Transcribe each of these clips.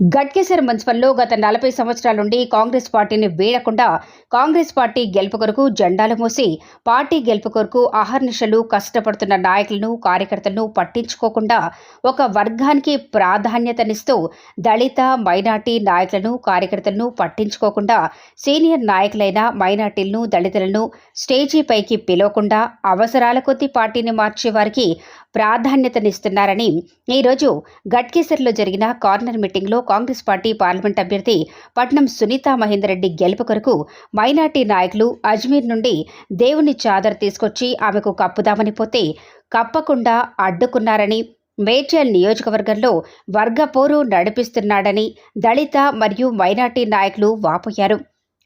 గట్కేసర్ మున్సిపల్లో గత నలభై సంవత్సరాల నుండి కాంగ్రెస్ పార్టీని వీడకుండా కాంగ్రెస్ పార్టీ గెలుపు కొరకు జెండాలు మోసి పార్టీ గెలుపు కొరకు అహర్నిశలు కష్టపడుతున్న నాయకులను కార్యకర్తలను పట్టించుకోకుండా ఒక వర్గానికి ప్రాధాన్యతనిస్తూ దళిత మైనార్టీ నాయకులను కార్యకర్తలను పట్టించుకోకుండా సీనియర్ నాయకులైన మైనార్టీలను దళితులను స్టేజీపైకి పిలవకుండా అవసరాల కొద్దీ పార్టీని మార్చే వారికి ప్రాధాన్యతనిస్తున్నారని ఈరోజు గట్కేసర్లో జరిగిన కార్నర్ మీటింగ్లో కాంగ్రెస్ పార్టీ పార్లమెంట్ అభ్యర్థి పట్నం సునీతా మహేందర్ రెడ్డి గెలుపు కొరకు మైనార్టీ నాయకులు అజ్మీర్ నుండి దేవుని చాదర్ తీసుకొచ్చి ఆమెకు కప్పుదామని పోతే కప్పకుండా అడ్డుకున్నారని మేడ్చల్ నియోజకవర్గంలో వర్గపోరు నడిపిస్తున్నాడని దళిత మరియు మైనార్టీ నాయకులు వాపోయారు.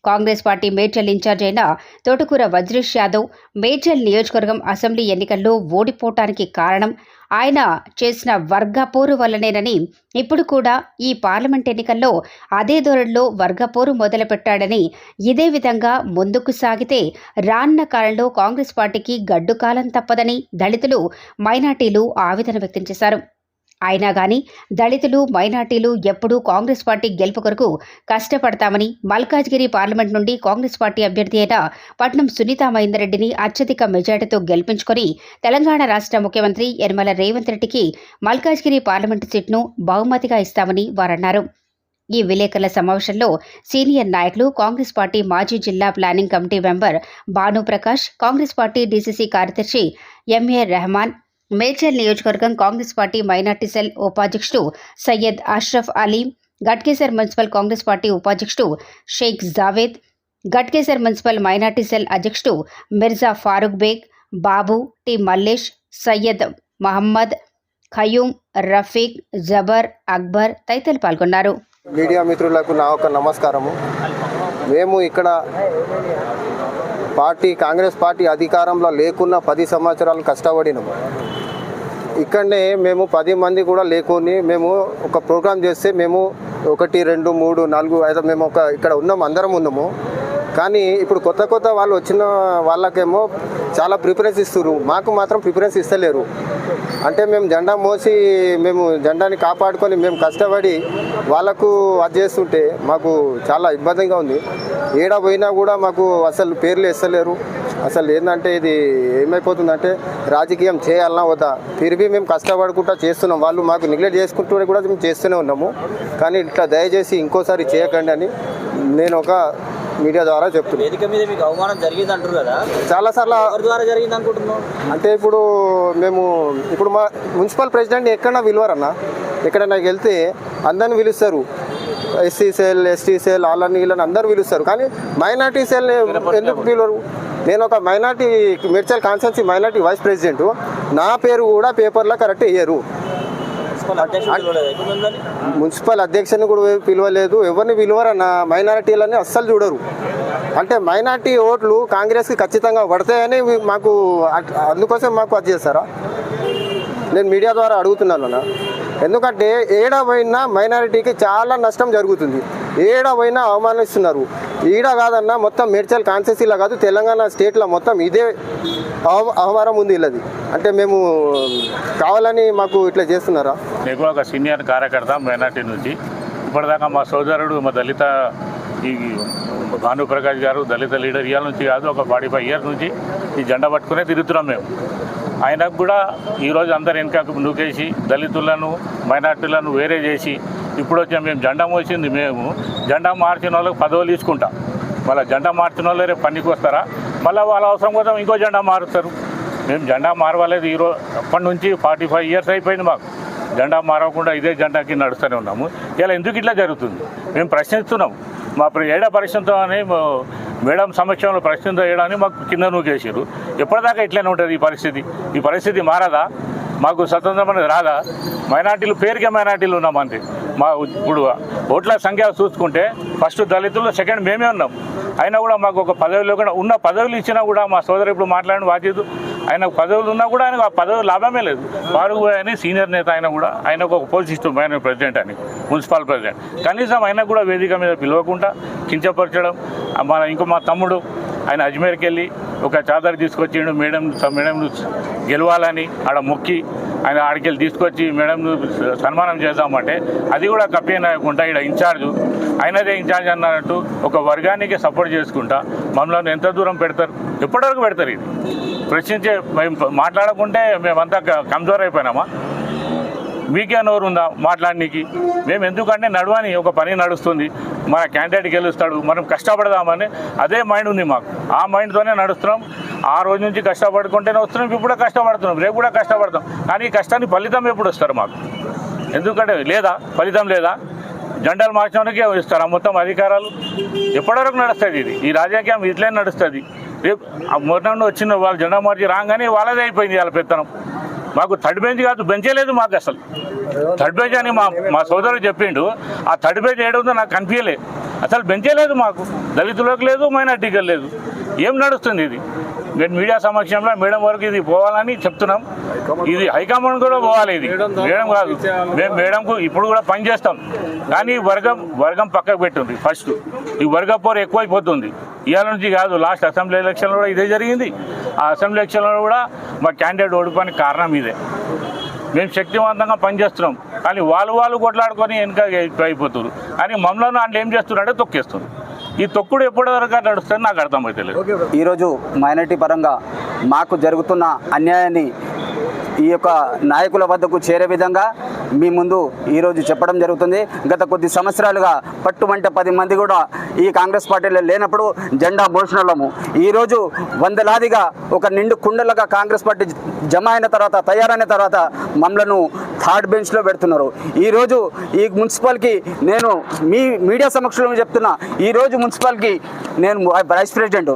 కాంగ్రెస్ పార్టీ మేడ్చల్ ఇన్ఛార్జ్ అయిన తోటకూర వజ్రేష్ యాదవ్ మేడ్చల్ నియోజకవర్గం అసెంబ్లీ ఎన్నికల్లో ఓడిపోవటానికి కారణం ఆయన చేసిన వర్గపోరు వల్లనేనని ఇప్పుడు కూడా ఈ పార్లమెంట్ ఎన్నికల్లో అదే ధోరణిలో వర్గపోరు మొదలుపెట్టాడని ఇదే విధంగా ముందుకు సాగితే రానున్న కాలంలో కాంగ్రెస్ పార్టీకి గడ్డు కాలం తప్పదని దళితులు మైనార్టీలు ఆవేదన వ్యక్తం చేశారు. అయినా గాని దళితులు మైనార్టీలు ఎప్పుడూ కాంగ్రెస్ పార్టీ గెలుపు కొరకు కష్టపడతామని మల్కాజ్గిరి పార్లమెంట్ నుండి కాంగ్రెస్ పార్టీ అభ్యర్థి అయిన పట్నం సునీతా మహేందర్రెడ్డిని అత్యధిక మెజార్టీతో గెలిపించుకొని తెలంగాణ రాష్ట్ర ముఖ్యమంత్రి యనమల రేవంత్ రెడ్డికి మల్కాజ్గిరి పార్లమెంటు సీట్ను బహుమతిగా ఇస్తామని వారన్నారు. ఈ విలేకరుల సమావేశంలో సీనియర్ నాయకులు కాంగ్రెస్ పార్టీ మాజీ జిల్లా planning committee member Bhanuprakash Congress party DCC కార్యదర్శి ఎంఏ రెహమాన్ మేడ్చల్ నియోజకవర్గం కాంగ్రెస్ పార్టీ మైనార్టీ సెల్ ఉపాధ్యక్షుడు Syed Ashraf Ali Ghatkesar municipal Congress party ఉపాధ్యక్షుడు Sheikh Javed Ghatkesar municipal minority cell అధ్యక్షుడు మిర్జా ఫారూక్ బేగ్ బాబు టి మల్లేష్ సయ్యద్ మహమ్మద్ ఖయూమ్ రఫీక్ జబర్ అక్బర్ తదితరులు పాల్గొన్నారు. మీడియా మిత్రులకు నా ఒక నమస్కారము. మేము ఇక్కడ పార్టీ కాంగ్రెస్ పార్టీ అధికారంలో లేకున్న పది సంవత్సరాలు కష్టపడినాము ఇక్కడనే మేము పది మంది కూడా లేకుని మేము ఒక ప్రోగ్రామ్ చేస్తే మేము ఒకటి రెండు మూడు నాలుగు ఐదు మేము ఒక ఇక్కడ ఉన్నాము అందరం ఉన్నాము. కానీ ఇప్పుడు కొత్త కొత్త వాళ్ళు వచ్చిన వాళ్ళకేమో చాలా ప్రిఫరెన్స్ ఇస్తున్నారు మాకు మాత్రం ప్రిఫరెన్స్ ఇస్తలేరు. అంటే మేము జెండా మోసి మేము జెండాని కాపాడుకొని మేము కష్టపడి వాళ్ళకు అది చేస్తుంటే మాకు చాలా ఇబ్బందిగా ఉంది. ఏడ పోయినా కూడా మాకు అసలు పేర్లు ఇస్తలేరు అసలు ఏంటంటే ఇది ఏమైపోతుందంటే రాజకీయం చేయాలన్నా వద్దా. తిరిగి మేము కష్టపడుకుంటా చేస్తున్నాం. వాళ్ళు మాకు నెగ్లెక్ట్ చేసుకుంటూ కూడా మేము చేస్తూనే ఉన్నాము. కానీ ఇట్లా దయచేసి ఇంకోసారి చేయకండి అని నేను ఒక మీడియా ద్వారా చెప్తున్నాను వేదిక మీద మీకు అవమానం జరిగింది అంటారు కదా. చాలాసార్లు ఎవరి ద్వారా జరిగింది అనుకుంటున్నాం అంటే ఇప్పుడు మేము ఇప్పుడు మా మున్సిపల్ ప్రెసిడెంట్ ఎక్కడన్నా పిలవరన్నా ఎక్కడన్నా వెళ్తే అందరిని పిలుస్తారు. ఎస్సీ సెల్ ఎస్టీ సెల్ వాళ్ళని వీళ్ళని అందరు పిలుస్తారు. కానీ మైనార్టీ సెల్ ఎందుకు పిలవరు? నేను ఒక minority Medchal constituency minority vice president. నా పేరు కూడా పేపర్లో కరెక్ట్ వేయరు. మున్సిపల్ అధ్యక్షుని కూడా పిలవలేదు. ఎవరిని పిలవరన్న మైనారిటీలని అస్సలు చూడరు. అంటే మైనార్టీ ఓట్లు కాంగ్రెస్కి ఖచ్చితంగా పడతాయని మాకు అందుకోసం మాకు అది చేస్తారా? నేను మీడియా ద్వారా అడుగుతున్నాను అన్న. ఎందుకంటే ఏడ పోయినా మైనారిటీకి చాలా నష్టం జరుగుతుంది. ఏడ పోయినా అవమానిస్తున్నారు. ఈడ కాదన్నా మొత్తం మేడ్చల్ కాన్సెస్సీలో కాదు తెలంగాణ స్టేట్లో మొత్తం ఇదే అవ అవమానం ఉంది వీళ్ళది. అంటే మేము కావాలని మాకు ఇట్లా చేస్తున్నారా? నేను కూడా ఒక సీనియర్ కార్యకర్త మైనార్టీ నుంచి. ఇప్పటిదాకా మా సోదరుడు మా దళిత ఈ భానుప్రకాష్ గారు దళిత లీడర్ ఇయర్ నుంచి కాదు ఒక ఫార్టీ ఫైవ్ ఇయర్స్ నుంచి ఈ జెండా పట్టుకునే తిరుగుతున్నాం మేము. ఆయనకు కూడా ఈరోజు అందరు వెనక నూకేసి దళితులను మైనార్టీలను వేరే చేసి ఇప్పుడు వచ్చి మేము జెండా మోసింది మేము. జెండా మార్చిన వాళ్ళకి పదవులు తీసుకుంటాం మళ్ళీ జెండా మార్చిన వాళ్ళు రేపు పనికి వస్తారా? మళ్ళీ వాళ్ళ అవసరం కోసం ఇంకో జెండా మారుతారు మేము జెండా మారవలేదు ఈరోజు అప్పటి నుంచి ఫార్టీ ఫైవ్ ఇయర్స్ అయిపోయింది మాకు. జెండా మారకుండా ఇదే జెండాకి నడుస్తూనే ఉన్నాము. ఇలా ఎందుకు ఇట్లా జరుగుతుంది? మేము ప్రశ్నిస్తున్నాం. మా ప్ర- ఏడా పరిశ్రమతో అని మేడం సమక్షంలో ప్రశ్నతో వేయడానికి మాకు కింద నూకేసారు ఎప్పటిదాకా ఇట్లనే ఉంటుంది ఈ పరిస్థితి? ఈ పరిస్థితి మారదా? మాకు స్వతంత్రం అనేది రాదా? మైనార్టీలు పేరుకే మైనార్టీలు ఉన్నాం అంతే. మా ఇప్పుడు ఓట్ల సంఖ్య చూసుకుంటే ఫస్ట్ దళితులు సెకండ్ మేమే ఉన్నాం. అయినా కూడా మాకు ఒక పదవిలో కూడా ఉన్న పదవులు ఇచ్చినా కూడా మా సోదరు ఇప్పుడు మాట్లాడిన బాధ్యత ఆయన పదవులు ఉన్నా కూడా ఆయనకు ఆ పదవి లాభమే లేదు. వారు ఆయన అని సీనియర్ నేత ఆయన కూడా ఆయనకు ఒక పోస్ట్ ఆయన ప్రెసిడెంట్ అని మున్సిపల్ ప్రెసిడెంట్. కనీసం ఆయన కూడా వేదిక మీద పిలవకుండా కించపరచడం మన ఇంకో మా తమ్ముడు ఆయన అజ్మేర్కి వెళ్ళి ఒక చాదర్ తీసుకొచ్చిండు మేడం మేడం గెలవాలని ఆడ మొక్కి ఆయన ఆడికెళ్ళి తీసుకొచ్చి మేడం సన్మానం చేద్దామంటే అది కూడా కప్పినాయకుండా ఇక్కడ ఇన్ఛార్జ్. ఆయనదే ఇన్ఛార్జ్ అన్నట్టు ఒక వర్గానికి సపోర్ట్ చేసుకుంటా మమ్మల్ని ఎంత దూరం పెడతారు? ఎప్పటివరకు పెడతారు ఇది? ప్రశ్నించే మేము మాట్లాడకుంటే మేమంతా క- కమ్జోర్ అయిపోయినామా? మీకే నోరు ఉందా మాట్లాడడానికి మేము ఎందుకంటే నడవని ఒక పని నడుస్తుంది. మన క్యాండిడేట్ గెలుస్తాడు మనం కష్టపడదామని అదే మైండ్ ఉంది మాకు. ఆ మైండ్తోనే నడుస్తున్నాం. ఆ రోజు నుంచి కష్టపడుకుంటేనే వస్తున్నాం ఇప్పుడు కూడా కష్టపడుతున్నాం రేపు కూడా కష్టపడతాం. కానీ ఈ కష్టానికి ఫలితం ఎప్పుడు వస్తారు మాకు? ఎందుకంటే లేదా? ఫలితం లేదా? జెండాలు మార్చడానికే ఇస్తారా మొత్తం అధికారాలు. ఎప్పటివరకు నడుస్తుంది ఇది? ఈ రాజకీయం ఇట్లే నడుస్తుంది. రేపు ఆ మొన్న వచ్చిన వాళ్ళు జెండా మార్చి రాగానే వాళ్ళదే అయిపోయింది వాళ్ళ పెత్తనం. మాకు థర్డ్ బెంచ్ కాదు బెంచే లేదు మాకు అసలు. థర్డ్ బెంచ్ అని మా మా సోదరుడు చెప్పిండు ఆ థర్డ్ బెంచ్ ఏడుందో నాకు కనిపించలేదు అసలు బెంచే లేదు మాకు. దళితులకు లేదు మైనార్టీకి లేదు. ఏం నడుస్తుంది ఇది? నేను మీడియా సమక్షంలో మేడం వరకు ఇది పోవాలని చెప్తున్నాం. ఇది హైకమాండ్ కూడా పోవాలి ఇది. మేడం కాదు. మేము మేడంకు ఇప్పుడు కూడా పని చేస్తాం. కానీ వర్గం వర్గం పక్కకు పెట్టింది ఫస్ట్. ఈ వర్గ పోరు ఎక్కువైపోతుంది. ఇవాళ నుంచి కాదు లాస్ట్ అసెంబ్లీ ఎలక్షన్లో కూడా ఇదే జరిగింది. ఆ అసెంబ్లీ ఎలక్షన్లో కూడా మా క్యాండిడేట్ ఓడిపోయిన కారణం ఇదే. మేము శక్తివంతంగా పనిచేస్తున్నాం. కానీ వాళ్ళు వాళ్ళు కొట్లాడుకొని వెనక అయిపోతున్నారు. కానీ మమ్మల్ని వాళ్ళు ఏం చేస్తున్నారంటే తొక్కేస్తున్నారు. ఈ తొక్కుడు ఎప్పటి వరకు నడుస్తుంది నాకు అర్థమైతే ఈరోజు మైనార్టీ పరంగా మాకు జరుగుతున్న అన్యాయాన్ని ఈ యొక్క నాయకుల వద్దకు చేరే విధంగా మీ ముందు ఈరోజు చెప్పడం జరుగుతుంది. గత కొద్ది సంవత్సరాలుగా పట్టుమంటే పది మంది కూడా ఈ కాంగ్రెస్ పార్టీలో లేనప్పుడు జెండా మోషణలము ఈరోజు వందలాదిగా ఒక నిండు కుండలుగా కాంగ్రెస్ పార్టీ జమ అయిన తర్వాత తయారైన తర్వాత మమ్మలను థర్డ్ బెంచ్లో పెడుతున్నారు. ఈరోజు ఈ మున్సిపల్కి నేను మీ మీడియా సమక్షంలో చెప్తున్నా. ఈరోజు మున్సిపల్కి నేను వైస్ ప్రెసిడెంట్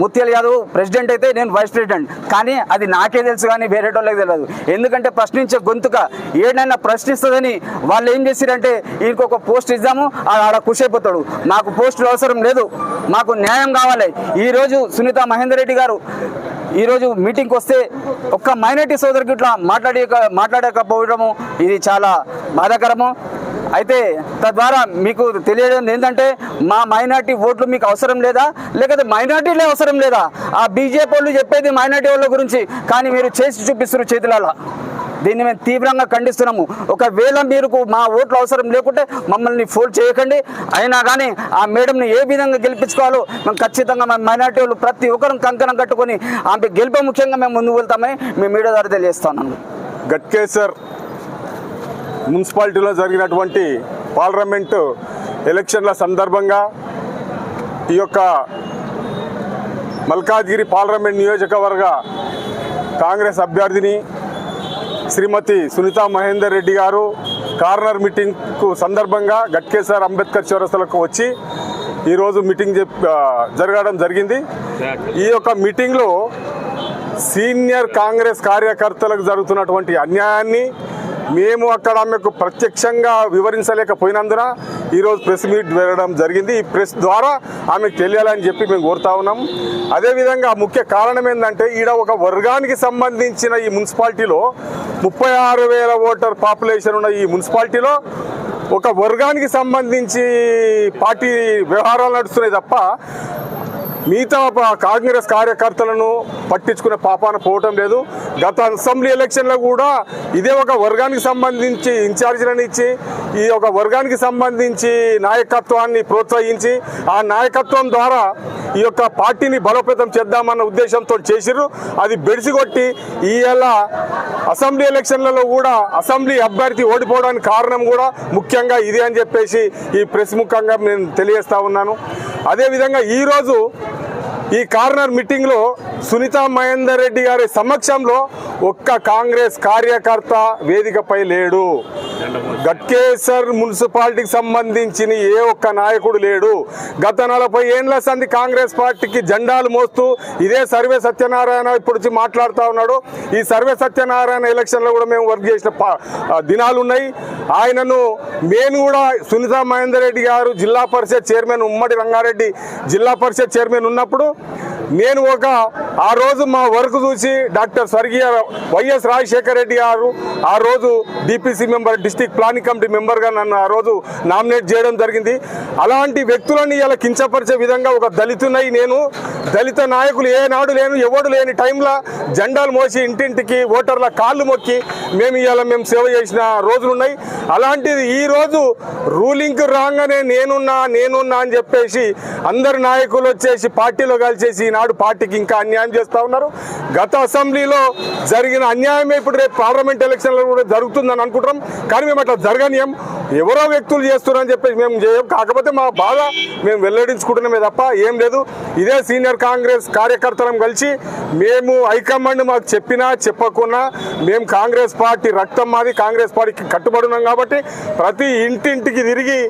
ముత్యాలు యాదవ్ ప్రెసిడెంట్ అయితే నేను వైస్ ప్రెసిడెంట్. కానీ అది నాకే తెలుసు కానీ వేరే వాళ్ళకి తెలియదు. ఎందుకంటే ప్రశ్నించే గొంతుక ఏడైనా ప్రశ్నిస్తుందని వాళ్ళు ఏం చేసిరంటే ఈయనకు ఒక పోస్ట్ ఇద్దాము ఆడ ఖుషి అయిపోతాడు మాకు పోస్టులు అవసరం లేదు. మాకు న్యాయం కావాలి. ఈరోజు సునీత మహేందర్ రెడ్డి గారు ఈరోజు మీటింగ్కి వస్తే ఒక్క మైనార్టీ సోదరికి ఇట్లా మాట్లాడే మాట్లాడకపోవడము ఇది చాలా బాధాకరము. అయితే తద్వారా మీకు తెలియడం ఏంటంటే మా మైనార్టీ ఓట్లు మీకు అవసరం లేదా? లేకపోతే మైనార్టీలే అవసరం లేదా? ఆ బీజేపీ వాళ్ళు చెప్పేది మైనార్టీ వాళ్ళ గురించి కానీ మీరు చేసి చూపిస్తున్నారు చేతులలో. దీన్ని మేము తీవ్రంగా ఖండిస్తున్నాము. ఒకవేళ మీరు మా ఓట్లు అవసరం లేకుంటే మమ్మల్ని ఫోల్డ్ చేయకండి. అయినా కానీ ఆ మేడంని ఏ విధంగా గెలిపించుకోవాలో మేము ఖచ్చితంగా మా మైనార్టీ వాళ్ళు ప్రతి ఒక్కరం కంకణం కట్టుకొని ఆమె గెలిపే ముఖ్యంగా మేము ముందుకు వెళ్తామని మేము మీడియా ద్వారా తెలియజేస్తాను గట్కేసర్ మున్సిపాలిటీలో జరిగినటువంటి పార్లమెంటు ఎలక్షన్ల సందర్భంగా ఈ యొక్క మల్కాజ్గిరి పార్లమెంట్ నియోజకవర్గ కాంగ్రెస్ అభ్యర్థిని శ్రీమతి సునీతా మహేందర్ రెడ్డి గారు కార్నర్ మీటింగ్కు సందర్భంగా గట్కేశ్వర్ అంబేద్కర్ చౌరస్తలకు వచ్చి ఈరోజు మీటింగ్ జరగడం జరిగింది. ఈ యొక్క మీటింగ్లో సీనియర్ కాంగ్రెస్ కార్యకర్తలకు జరుగుతున్నటువంటి అన్యాయాన్ని మేము అక్కడ ఆమెకు ప్రత్యక్షంగా వివరించలేకపోయినందున ఈరోజు ప్రెస్ మీట్ వెళ్ళడం జరిగింది. ఈ ప్రెస్ ద్వారా ఆమెకు తెలియాలని చెప్పి మేము కోరుతా ఉన్నాం. అదేవిధంగా ముఖ్య కారణం ఏంటంటే ఈడ ఒక వర్గానికి సంబంధించిన ఈ మున్సిపాలిటీలో ముప్పై ఆరు వేల ఓటర్ పాపులేషన్ ఉన్న ఈ మున్సిపాలిటీలో ఒక వర్గానికి సంబంధించి పార్టీ వ్యవహారాలు నడుస్తున్నాయి తప్ప మిగతా కాంగ్రెస్ కార్యకర్తలను పట్టించుకునే పాపాన పోవటం లేదు. గత అసెంబ్లీ ఎలక్షన్లో కూడా ఇదే ఒక వర్గానికి సంబంధించి ఇన్ఛార్జీలను ఇచ్చి ఈ ఒక వర్గానికి సంబంధించి నాయకత్వాన్ని ప్రోత్సహించి ఆ నాయకత్వం ద్వారా ఈ యొక్క పార్టీని బలోపేతం చేద్దామన్న ఉద్దేశంతో చేసిరు అది బెడిసిగొట్టి ఈవేళ అసెంబ్లీ ఎలక్షన్లలో కూడా అసెంబ్లీ అభ్యర్థి ఓడిపోవడానికి కారణం కూడా ముఖ్యంగా ఇదే అని చెప్పేసి ఈ ప్రెస్ ముఖంగా నేను తెలియజేస్తా ఉన్నాను. అదేవిధంగా ఈరోజు ఈ కార్నర్ మీటింగ్లో సునీతా మహేందర్ రెడ్డి గారి సమక్షంలో ఒక్క కాంగ్రెస్ కార్యకర్త వేదికపై లేడు. గట్కేసర్ మున్సిపాలిటీకి సంబంధించిన ఏ ఒక్క నాయకుడు లేడు. గత నలభై ఏండ్ల సంది కాంగ్రెస్ పార్టీకి జెండాలు మోస్తూ ఇదే సర్వే సత్యనారాయణ ఇప్పుడు మాట్లాడుతూ ఉన్నాడు. ఈ సర్వే సత్యనారాయణ ఎలక్షన్లో కూడా మేము వర్క్ చేసిన పా- దినాలు ఉన్నాయి. ఆయనను నేను కూడా సునీతా మహేందర్ రెడ్డి గారు జిల్లా పరిషత్ చైర్మన్ ఉమ్మడి రంగారెడ్డి జిల్లా పరిషత్ చైర్మన్ ఉన్నప్పుడు Yeah. నేను ఒక ఆ రోజు మా వర్క్ చూసి డాక్టర్ స్వర్గీయ వైఎస్ రాజశేఖర రెడ్డి గారు ఆ రోజు DPC member district planning committee మెంబర్గా నన్ను ఆ రోజు నామినేట్ చేయడం జరిగింది. అలాంటి వ్యక్తులని ఇలా కించపరిచే విధంగా ఒక దళితునై నేను దళిత నాయకులు ఏనాడు లేను ఎవడు లేని టైంలో జెండాలు మోసి ఇంటింటికి ఓటర్ల కాళ్ళు మొక్కి మేము ఇవాళ మేము సేవ చేసిన రోజులున్నాయి. అలాంటిది ఈ రోజు రూలింగ్కి రాగానే నేనున్నా నేనున్నా అని చెప్పేసి అందరు నాయకులు వచ్చేసి పార్టీలో కలిసేసి ఈనాడు పార్టీకి ఇంకా అన్యాయం చేస్తూ ఉన్నారు. గత అసెంబ్లీలో జరిగిన అన్యాయమే ఇప్పుడు రేపు పార్లమెంట్ ఎలక్షన్లో కూడా జరుగుతుందని అనుకుంటున్నాం. కానీ మేము అట్లా జరగనీయం. ఎవరో వ్యక్తులు చేస్తున్నారని చెప్పేసి మేము చేయం. కాకపోతే మా బాధ మేము వెల్లడించుకుంటున్నామే తప్ప ఏం లేదు. ఇదే సీనియర్ కాంగ్రెస్ కార్యకర్తలం కలిసి మేము హైకమాండ్ మాకు చెప్పినా చెప్పకున్నా మేము కాంగ్రెస్ పార్టీ రక్తం మాది. కాంగ్రెస్ పార్టీకి కట్టుబడి ఉన్నాం కాబట్టి ప్రతి ఇంటింటికి తిరిగి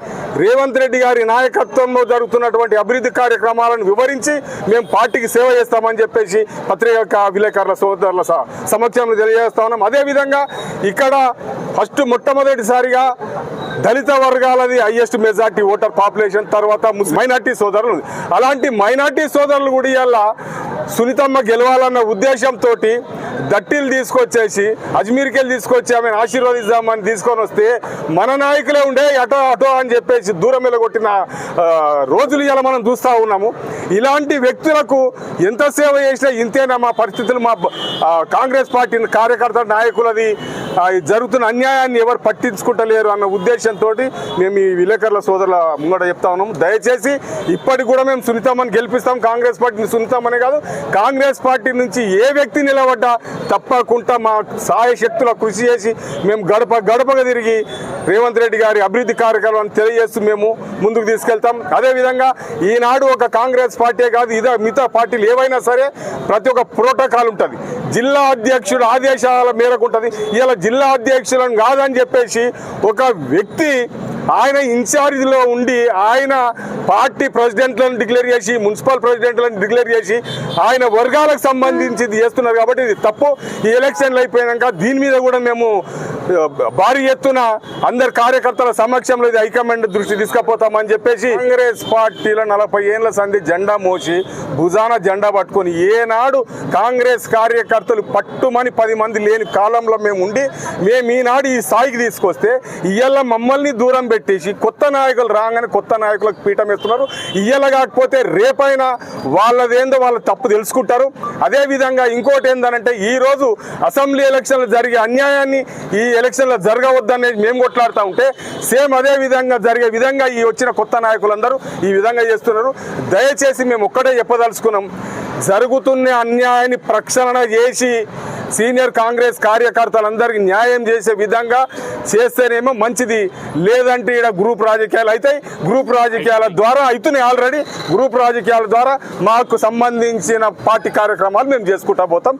రేవంత్ రెడ్డి గారి నాయకత్వంలో జరుగుతున్నటువంటి అభివృద్ధి కార్యక్రమాలను వివరించి మేము పార్టీ పార్టీకి సేవ చేస్తామని చెప్పేసి పత్రికా విలేకరుల సోదరుల సమక్షంలో తెలియజేస్తా ఉన్నాం. అదేవిధంగా ఇక్కడ ఫస్ట్ మొట్టమొదటిసారిగా దళిత వర్గాలది హైయెస్ట్ మెజార్టీ ఓటర్ పాపులేషన్ తర్వాత మైనార్టీ సోదరులు అలాంటి మైనార్టీ సోదరులు కూడా ఇవాళ సునీతమ్మ గెలవాలన్న ఉద్దేశంతో దట్టిలు తీసుకొచ్చేసి అజ్మీర్కి వెళ్ళి తీసుకొచ్చి ఆమెను ఆశీర్వదిద్దామని తీసుకొని వస్తే మన నాయకులే ఉండే అటో అటో అని చెప్పేసి దూరం వెళ్ళగొట్టిన రోజులు ఇలా మనం చూస్తూ ఉన్నాము. ఇలాంటి వ్యక్తులకు ఎంత సేవ చేసినా ఇంతేనా మా పరిస్థితులు? మా కాంగ్రెస్ పార్టీ కార్యకర్త నాయకులది జరుగుతున్న అన్యాయాన్ని ఎవరు పట్టించుకుంటలేరు అన్న ఉద్దేశంతో మేము ఈ విలేకరుల సోదరుల ముంగట చెప్తా ఉన్నాం. దయచేసి ఇప్పటికి కూడా మేము సునీతమ్మని గెలిపిస్తాం. కాంగ్రెస్ పార్టీని సునీతమ్మనే కాదు కాంగ్రెస్ పార్టీ నుంచి ఏ వ్యక్తి నిలబడ్డా తప్పకుండా మా సహాయ శక్తుల కృషి చేసి మేము గడప గడపగా తిరిగి రేవంత్ రెడ్డి గారి అభివృద్ధి కార్యక్రమాన్ని తెలియజేస్తూ మేము ముందుకు తీసుకెళ్తాం. అదేవిధంగా ఈనాడు ఒక కాంగ్రెస్ పార్టీ కాదు ఇదే మిగతా పార్టీలు ఏవైనా సరే ప్రతి ఒక్క ప్రోటోకాల్ ఉంటుంది. జిల్లా అధ్యక్షుడు ఆదేశాల మేరకు ఉంటుంది. ఇలా జిల్లా అధ్యక్షులను కాదని చెప్పేసి ఒక వ్యక్తి ఆయన ఇన్ఛార్జ్లో ఉండి ఆయన పార్టీ ప్రెసిడెంట్లను డిక్లేర్ చేసి మున్సిపల్ ప్రెసిడెంట్లను డిక్లేర్ చేసి ఆయన వర్గాలకు సంబంధించి ఇది చేస్తున్నారు కాబట్టి ఇది తప్పు. ఈ ఎలక్షన్లు అయిపోయాక దీని మీద కూడా మేము భారీ ఎత్తున అందరి కార్యకర్తల సమక్షంలో ఇది హైకమాండ్ దృష్టి తీసుకుపోతామని చెప్పేసి కాంగ్రెస్ పార్టీల నలభై ఏళ్ళ సంధి జెండా మోసి భుజాన జెండా పట్టుకొని ఏనాడు కాంగ్రెస్ కార్యకర్తలు పట్టుమని పది మంది లేని కాలంలో మేము ఉండి మేము ఈనాడు ఈ స్థాయికి తీసుకొస్తే ఇవాళ మమ్మల్ని దూరం పెట్టేసి కొత్త నాయకులు రాగానే కొత్త నాయకులకు పీఠం చేస్తున్నారు. ఇవాళ కాకపోతే రేపైనా వాళ్ళదేందో వాళ్ళు తప్పు తెలుసుకుంటారు. అదేవిధంగా ఇంకోటి ఏంటంటే ఈరోజు అసెంబ్లీ ఎలక్షన్లు జరిగే అన్యాయాన్ని ఈ ఎలక్షన్లు జరగవద్దనేది మేము కొట్లాడుతూ ఉంటే సేమ్ అదే విధంగా జరిగే విధంగా ఈ వచ్చిన కొత్త నాయకులందరూ ఈ విధంగా చేస్తున్నారు. దయచేసి మేము ఒక్కటే చెప్పదలుచుకున్నాం. జరుగుతున్న అన్యాయాన్ని ప్రక్షాళన చేసి సీనియర్ కాంగ్రెస్ కార్యకర్తలందరికీ న్యాయం చేసే విధంగా చేస్తేనేమో మంచిది. లేదంటే ఇక్కడ గ్రూప్ రాజకీయాలు అవుతాయి గ్రూప్ రాజకీయాల ద్వారా అవుతున్నాయి ఆల్రెడీ. గ్రూప్ రాజకీయాల ద్వారా మాకు సంబంధించిన పార్టీ కార్యక్రమాలు మేము చేసుకుంటా పోతాం.